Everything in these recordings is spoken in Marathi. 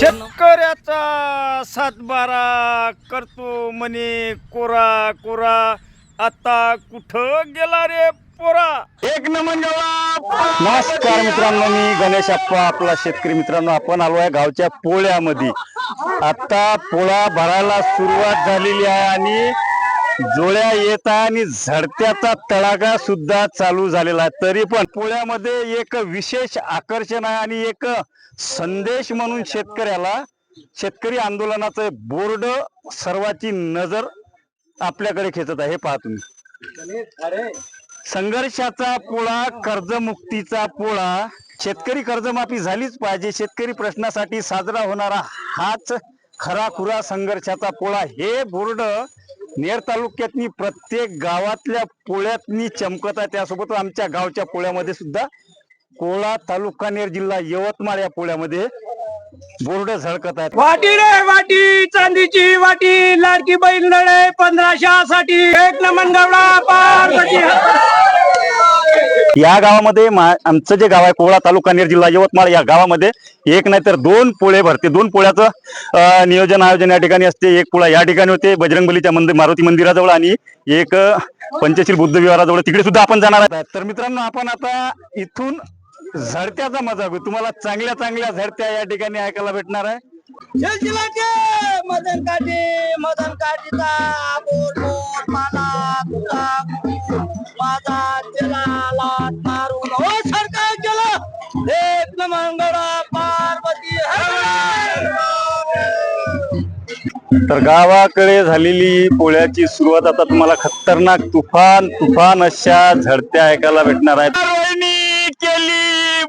शेतकऱ्याचा सातबारा करतो म्हणे कोरा कोरा. आता कुठं गेला रे पोरा? एक नमस्कार मित्रांनो मी गणेश अप्पा आपला शेतकरी मित्रांनो. आपण आलो आहे गावच्या पोळ्यामध्ये. आता पोळा भरायला सुरुवात झालेली आहे आणि जोळ्या येत आहे आणि झडत्याचा तडाखा सुद्धा चालू झालेला आहे. तरी पण पोळ्यामध्ये एक विशेष आकर्षण आहे आणि एक संदेश म्हणून शेतकऱ्याला शेतकरी आंदोलनाचं बोर्ड सर्वाची नजर आपल्याकडे खेचत आहे. हे पहा तुम्ही. संघर्षाचा पोळा कर्जमुक्तीचा पोळा शेतकरी कर्जमाफी झालीच पाहिजे. शेतकरी प्रश्नासाठी साजरा होणारा हाच खरा खुरा संघर्षाचा पोळा. हे बोर्ड नेर तालुक्यातनी प्रत्येक गावातल्या पोळ्यातनी चमकत आहे. त्यासोबत आमच्या गावच्या पोळ्यामध्ये सुद्धा कोळा तालुका नेर जिल्हा यवतमाळ या पोळ्यामध्ये बोर्ड झळकत आहेत. वाटी रे वाटी चांदीची वाटी लाडकी बैल नळे पंधराशा एक नमन गवडा पार्वती या गावामध्ये आमचं जे गाव आहे कोळा तालुका नेर जिल्हा यवतमाळ या गावामध्ये एक नाही तर दोन पोळे भरते. दोन पोळ्याचं नियोजन आयोजन या ठिकाणी असते. एक पोळा या ठिकाणी होते बजरंगबलीच्या मंदिर मारुती मंदिराजवळ आणि एक पंचशील बुद्ध विहाराजवळ. तिकडे सुद्धा आपण जाणार आहे. तर मित्रांनो आपण आता इथून झडत्याचा मजा तुम्हाला चांगल्या चांगल्या झडत्या या ठिकाणी ऐकायला भेटणार आहे. मदन काठी मदन बोल बोल मला तुझा माझा चला लाट मारून. हो सरकार एक गवडा पार्वती तर गावाकडे झालेली पोळ्याची सुरुवात आता तुम्हाला खतरनाक तुफान तुफान अशा झडत्या ऐकायला भेटणार आहेत. रोहिणी केली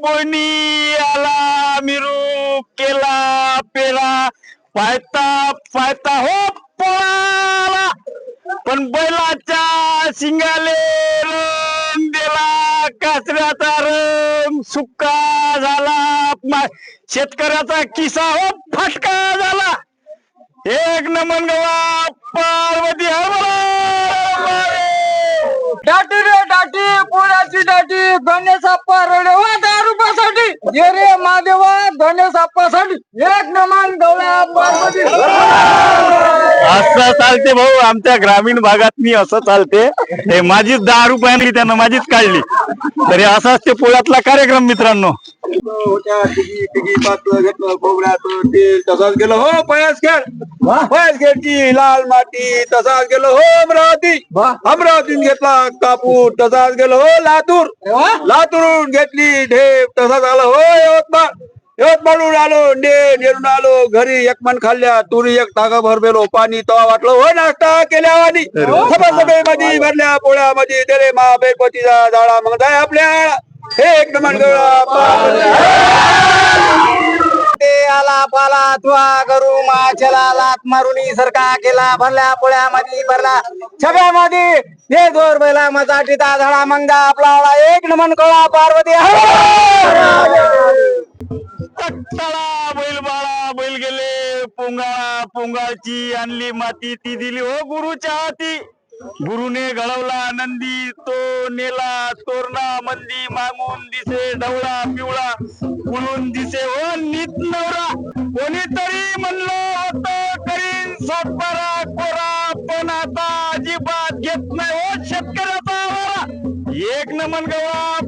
बोनी आला मिरू केला पेला. पायता पायता हो पळाला. पण बैलाच्या शिंगाले रंग दिला कासऱ्याचा रंग सुक्का झाला. शेतकऱ्याचा किसा हो फटका झाला. एक नमन गवा पार्वती हरभरा दाटी रे दाटी पुण्याची दाटी गणेश दहा रुपयासाठी. ये रे महादेवा गणेश साप्पासाठी. एक नमान गवळा पार्वती. असं चालते भाऊ आमच्या ग्रामीण भागात मी असं चालते. हे माझीच दहा रुपयांनी त्यानं माझीच काढली. तरी असाच ते पोळ्यातला कार्यक्रम मित्रांनो. होत्या तिघी तिघी पातळ घेतलं खोबऱ्याचं तेल तसाच गेलं हो पयास खेळ. पयास खेळची लाल माती तसाच गेलो हो अमरावती. अमरावतीन घेतला कापूर तसाच गेलो हो लातूर. लातूरून घेतली ढेप तसाच आला हो यवतमाळ. यवतमाळून आलो ने नेरून आलो घरी एक मन खाल्ल्या तुरी एक तागा भरबेलो पाणी तवा वाटलं हो नाश्ता केल्या सभा मध्ये भरल्या पोळ्यामध्ये तेरे मा बेलपतीचा जाळा मग जाय आपल्या. हे एक नंबर ते आला पाला तुआ गरु माचला लात मारुनी सरका केला भरल्या पोळ्यामध्ये भरला. छब्यामध्ये हे दोर बैला मजा टिता झाडा मंगा आपला एक नमन कळा पार्वती. पोंगाळा पोंगाळची आणली माती ती दिली हो गुरुच्या हाती. गुरुने घडवला नंदी तो नेला तोरणा मंदी मागून दिसे ढवळा पिवळा. उडून दिसे हो नीत नवरा. कोणीतरी म्हणलं होतं करीन सातबारा कोरा पण आता अजिबात घेत नाही हो शेतकऱ्याचा एक नमन गवा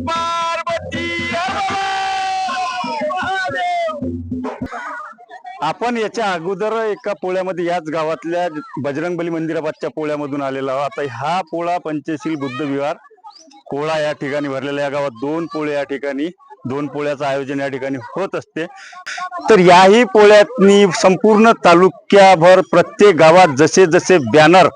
आपण याच्या अगोदर एका पोळ्यामध्ये याच गावातल्या बजरंगबली मंदिराबादच्या पोळ्यामधून आलेला आहोत. आता हा पोळा पंचशील बुद्ध विहार कोळा या ठिकाणी भरलेला या गावात दोन पोळे या ठिकाणी दोन पोळ्याचं आयोजन या ठिकाणी होत असते. तर याही पोळ्यातनी संपूर्ण तालुक्याभर प्रत्येक गावात जसे जसे बॅनर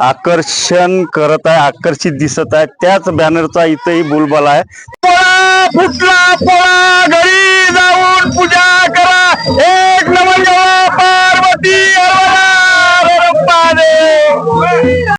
आकर्षण करत आहे आकर्षित दिसत आहे त्याच बॅनरचा इथंही बोलबाला आहे. पोळा फुटला